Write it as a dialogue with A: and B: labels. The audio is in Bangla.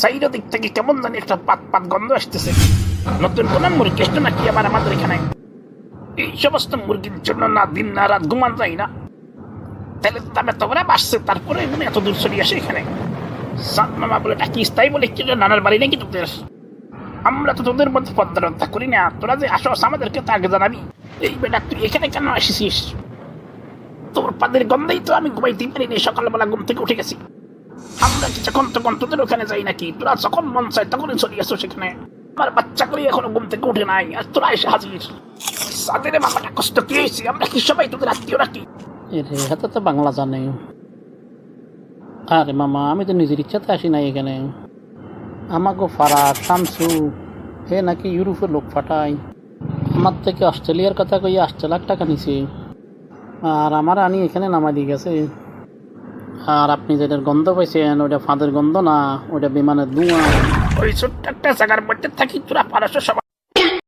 A: সাইডের দিক থেকে কেমন জানি একটা পাত পাত গন্ধ আসতেছে। নতুন কোন মুরগি এসছে নাকি আবার আমাদের এখানে? এই সমস্ত মুরগির জন্য না দিন না রাত ঘুমান যায় না। তেলের দামে তো ওরা বাসছে তারপরে মনে এত দূর চলে আসে এখানে। সাত মামা বলে ডাকিস, তাই বলে কি নানার বাড়ি নাকি তোদের? আমরা তো তোদের মধ্যে পদ্মারতা করি না, তোরা যে আসস আমাদেরকে তো আগে জানাবি। এই বেটা, তুই এখানে কেন আসিস তোর পাদের গন্ধেই তো আমি ঘুমাইতে পারিনি, সকালবেলা ঘুম থেকে উঠে গেছি। আমরা কি ওখানে যাই নাকি? তোরা যখন মন চায় তখনই চলে সেখানে। আমার বাচ্চা করে এখনও ঘুম থেকে উঠে নাই, আর তোরা এসে হাজির। সাদের মামাটা কষ্ট কি হয়েছে? আমরা কি সবাই তোদের আত্মীয় নাকি?
B: এরে হাতে তো বাংলা জানে। আরে মামা, আমি তো নিজের ইচ্ছাতে আসি নাই এখানে। আমাকে ফারা, শামসু হে নাকি ইউরোপের লোক ফাটায় আমার থেকে অস্ট্রেলিয়ার কথা কই আসতে লাখ টাকা নিছে। আর আমার আনি এখানে নামা দিয়ে গেছে। আর আপনি যেটার গন্ধ পাইছেন, ওইটা ফাঁদের গন্ধ না, ওইটা বিমানের ধোঁয়া।
A: ওই ছোট্ট একটা জায়গার মধ্যে থাকি, তোরা পারস সবাই